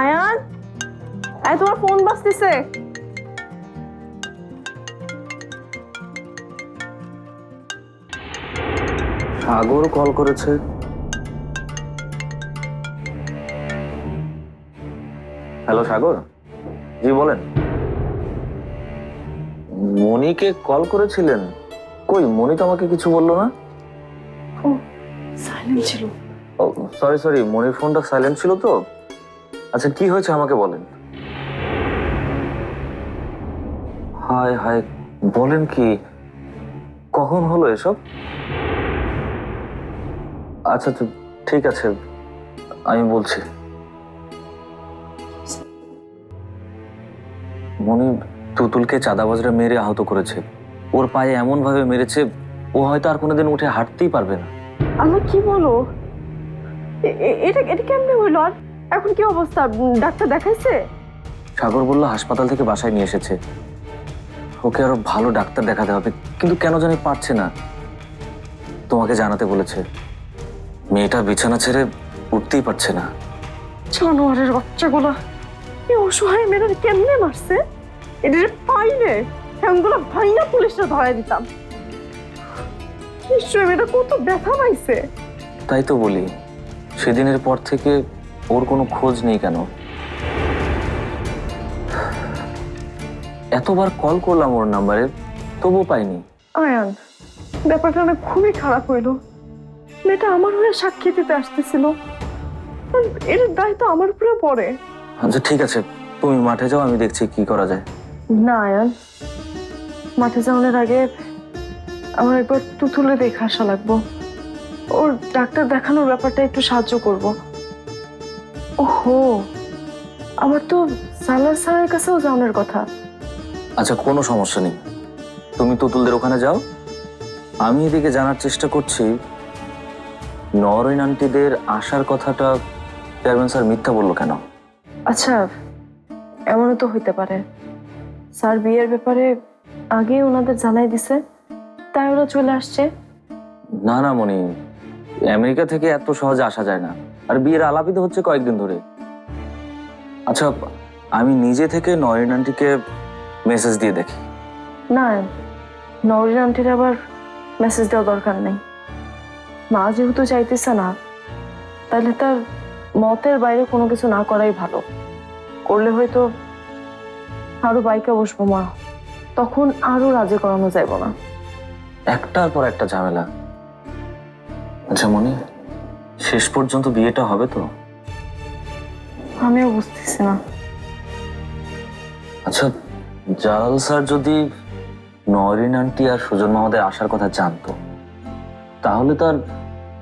আয়ান? এই তোমার ফোন বাজতেছে। সাগর কল করেছে। হ্যালো সাগর? জি বলেন। মনিকে কল করেছিলেন? কই মনি তো আমাকে কিছু বলল না? ও সাইলেন্ট ছিল। ও সরি সরি মনির ফোনটা সাইলেন্ট ছিল তো? আচ্ছা কি হয়েছে আমাকে বলেন? হায় হায়, বলেন কি? কখন হলো এসব? আচ্ছা তো ঠিক আছে, আমি বলছি। মনি তুতুলকে চাঁদাবাজরা মেরে আহত করেছে। ওর পায়ে এমন ভাবে মেরেছে, ও হয়তো আর কোনোদিন উঠে হাঁটতেই পারবে না। আল্লাহ, কি বলো? এটা এটা কেমনে হইল আর এখন কি অবস্থা? ডাক্তার দেখাইছে? সাগর বলল হাসপাতাল থেকে বাসায় নিয়ে এসেছে। ওকে আরও ভালো ডাক্তার দেখাতে হবে কিন্তু কেন জানি পারছে না। তোমাকে জানাতে বলেছে। মেয়েটা বিছানা ছেড়ে উঠতেই পারছে না। জানোয়ারের বাচ্চাগুলো এই অসহায় মেয়েরা কেমনে মারছে? এদের পাইলে হ্যাংগুলো ভাইনা পুলিশরা ধরাই দিতাম। নিশ্চয় মেয়েটা কত ব্যথা পাইছে। তাই তো বলি সেদিনের পর থেকে ওর কোনো খোঁজ নেই কেন? এতবার কল করলাম ওর নাম্বারে তবুও পাইনি। আয়ান ব্যাপারটা না খুবই খারাপ হইল। মেয়েটা আমার হয়ে সাক্ষী দিতে আসতেছিল। এর দায়িত্ব আমার উপরে পড়ে। আচ্ছা ঠিক আছে। তুমি মাঠে যাও আমি দেখছি কি করা যায়। না আয়ান। মাঠে যাওয়ার আগে আমার একবার তুতুলে দেখে আসা লাগবো। ওর ডাক্তার দেখানোর ব্যাপারটা একটু সাহায্য করব। ওহো আমার তো সালার স্যারের কাছেও যাওয়ার কথা। আচ্ছা কোনো সমস্যা নেই। তুমি তুতুলদের ওখানে যাও। আমি এদিকে জানার চেষ্টা করছি নরেন আন্টিদের আসার কথাটা চেয়ারম্যান স্যার মিথ্যা বলল কেন? আচ্ছা এমনও তো হইতে পারে। স্যার বিয়ের ব্যাপারে আগে ওনাদের জানাই দিছে তাই ওরা চলে আসছে। না না মনি আমেরিকা থেকে এত সহজে আসা যায় না। আর বিয়ের আলাপিত হচ্ছে কয়েকদিন ধরে। আচ্ছা আমি নিজে থেকে নরেন আন্টিকে মেসেজ দিয়ে দেখি। না নরিন আন্টির আবার মেসেজ দেওয়া দরকার নেই। মা যেহেতু চাইতেছে না তাহলে তার মতের বাইরে কোনো কিছু না করাই ভালো। করলে হয়তো আরও বাইকে বসবো মা তখন আরও রাজি করানো যাইব না। একটার পর একটা ঝামেলা। আচ্ছা মনি শেষ পর্যন্ত বিয়েটা হবে তো? আমিও বুঝতেছি না। আচ্ছা জালাল স্যার যদি নরিন আন্টি আর সুজন মামাদের আসার কথা জানতো তাহলে তার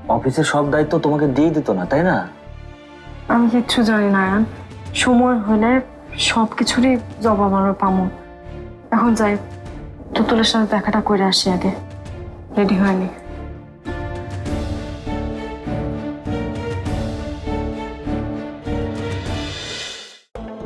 অফিসের সব দায়িত্ব তোমাকে দিয়ে দিত না তাই না? আমি কিচ্ছু জানি না আয়ান। সময় হলে সব কিছুরই জবাব আমরা পামো এখন যাই তুতুলের সাথে দেখাটা করে আসি আগে। রেডি হয়নি।